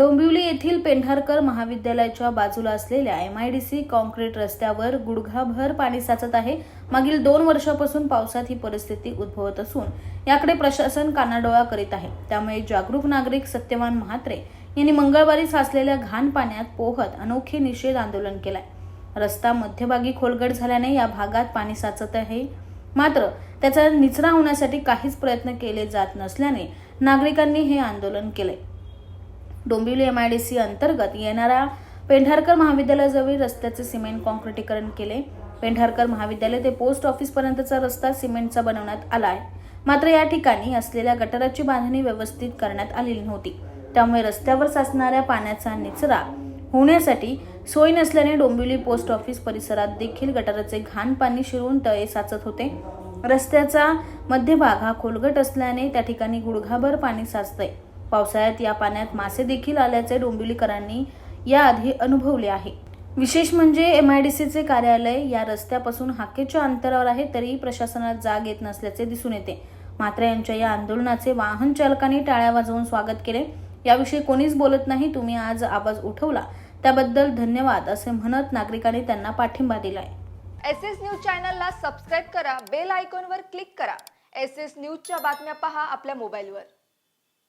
डोंबिवली येथील पेंढारकर महाविद्यालयाच्या बाजूला असलेल्या M I D C concrete रस्त्यावर गुडघाभर पाणी साचत आहे. मागील दोन वर्षापासून पावसात ही परिस्थिती उद्भवत असून याकडे प्रशासन कानाडोळा करीत आहे. त्यामुळे जागरूक नागरिक सत्यवान म्हात्रे यांनी मंगळवारी साचलेल्या घाण पाण्यात पोहत अनोखे निषेध आंदोलन केलाय. रस्ता मध्यभागी खोलगट झाल्याने या भागात पाणी साचत आहे. मात्र त्याचा निचरा होण्यासाठी काहीच प्रयत्न केले जात नसल्याने नागरिकांनी हे आंदोलन केले Dombivli M I D C अंतर्गत येणारा पेंढारकर महाविद्यालयाजवळील रस्त्याचे सिमेंट कॉन्क्रिटीकरण केले. पेंढारकर महाविद्यालय ते पोस्ट ऑफिसपर्यंतचा रस्ता सिमेंटचा बनवण्यात आला आहे मात्र या ठिकाणी असलेल्या गटाराची बांधणी व्यवस्थित करण्यात आलेली नव्हती. त्यामुळे रस्त्यावर साचणाऱ्या पाण्याचा निचरा होण्यासाठी सोय नसल्याने डोंबिवली पोस्ट ऑफिस परिसरात देखील गटाराचे घाण पाणी शिरून तळे साचत होते. रस्त्याचा मध्यभाग हा खोलगट असल्याने त्या ठिकाणी गुडघाभर पाणी साचतंय. पावसाळ्यात या पाण्यात मासे देखील आल्याचे डोंबिवलीकरांनी याआधी अनुभवले आहे. विशेष म्हणजे एम आय डी सीचे कार्यालय या रस्त्यापासून हाकेच्या अंतरावर आहे तरीही प्रशासनात जाग येत नसल्याचे दिसून येते. मात्र यांच्या या आंदोलनाचे वाहन चालकांनी टाळ्या वाजवून स्वागत केले. याविषयी कोणीच बोलत नाही तुम्ही आज आवाज उठवला. त्याबद्दल धन्यवाद असे म्हणत नागरिकांनी त्यांना पाठिंबा दिलाय. एस एस न्यूज चॅनलला सबस्क्राईब करा बेल आयकॉनवर क्लिक करा. एस एस न्यूजच्या बातम्या पहा आपल्या मोबाईलवर.